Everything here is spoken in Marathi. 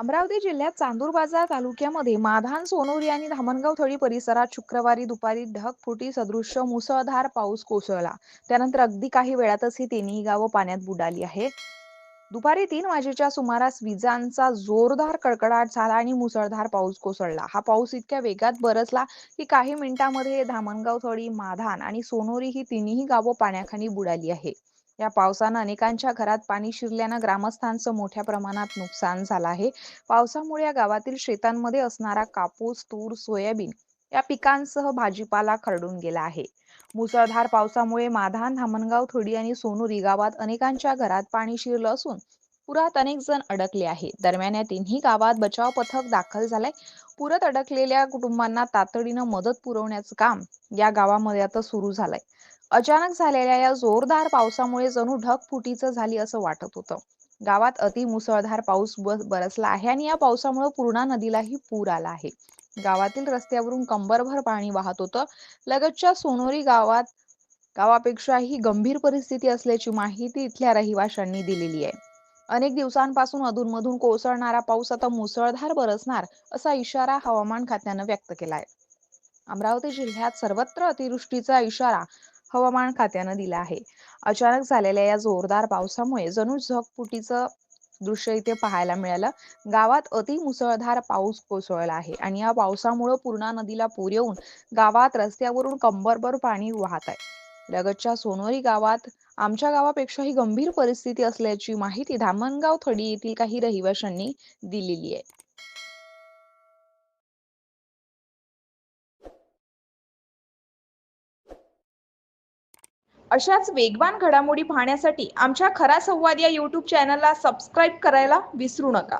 अमरावती जिल्ह्यात चांदूर बाजार तालुक्यामध्ये माधान सोनोरी आणि धामणगाव थळी परिसरात शुक्रवारी दुपारी ढगफुटी सदृश्य मुसळधार पाऊस कोसळला. त्यानंतर अगदी काही वेळातच ही तिन्ही गावं पाण्यात बुडाली आहे दुपारी तीन वाजेच्या सुमारास विजांचा जोरदार कडकडाट झाला आणि मुसळधार पाऊस कोसळला. हा पाऊस इतक्या वेगात बरसला की काही मिनिटांमध्ये धामणगाव थळी माधान आणि सोनोरी ही तिन्ही गावं पाण्याखाली बुडाली आहे या पावसानं अनेकांच्या घरात पाणी शिरल्यानं ग्रामस्थांचं मोठ्या प्रमाणात नुकसान झालं आहे. पावसामुळे या गावातील शेतांमध्ये असणारा कापूस तूर सोयाबीन या पिकांसह भाजीपाला खरडून गेला आहे. मुसळधार पावसामुळे माधान धामणगाव थोडी आणि सोनुरी गावात अनेकांच्या घरात पाणी शिरलं असून पुरात अनेक जण अडकले आहे दरम्यान या तिन्ही गावात बचाव पथक दाखल झालंय. पुरात अडकलेल्या कुटुंबांना तातडीनं मदत पुरवण्याचं काम या गावामध्ये आता सुरू झालंय. अचानक झालेल्या या जोरदार पावसामुळे जणू ढगफुटीचं झाली असं वाटत होतं. गावात अति मुसळधार पाऊस बरसला आहे आणि या पावसामुळे पूर्णा नदीलाही पूर आला आहे. गावातील रस्त्यावरून कंबरभर पाणी वाहत होतं. लगतच्या सोनोरी गावात गावापेक्षाही गंभीर परिस्थिती असल्याची माहिती इथल्या रहिवाशांनी दिलेली आहे. अनेक दिवसांपासून अधूनमधून कोसळणारा पाऊस आता मुसळधार बरसणार असा इशारा हवामान खात्यानं व्यक्त केलाय. अमरावती जिल्ह्यात सर्वत्र अतिवृष्टीचा इशारा हवामान खात्यानं दिला आहे. अचानक झालेल्या या जोरदार पावसामुळे जणू झगपुटीचं दृश्य इथे पाहायला मिळालं. गावात अति मुसळधार पाऊस कोसळला आहे आणि या पावसामुळे पूर्णा नदीला पूर येऊन गावात रस्त्यावरून कंबरभर पाणी वाहत आहे. लगतच्या सोनोरी गावात आमच्या गावापेक्षाही गंभीर परिस्थिती असल्याची माहिती धामणगाव थडी येथील काही रहिवाशांनी दिलेली आहे. अशाच वेगवान घडामोडी पाहण्यासाठी आमच्या खरा संवाद या यूट्यूब चॅनलला सबस्क्राईब करायला विसरू नका.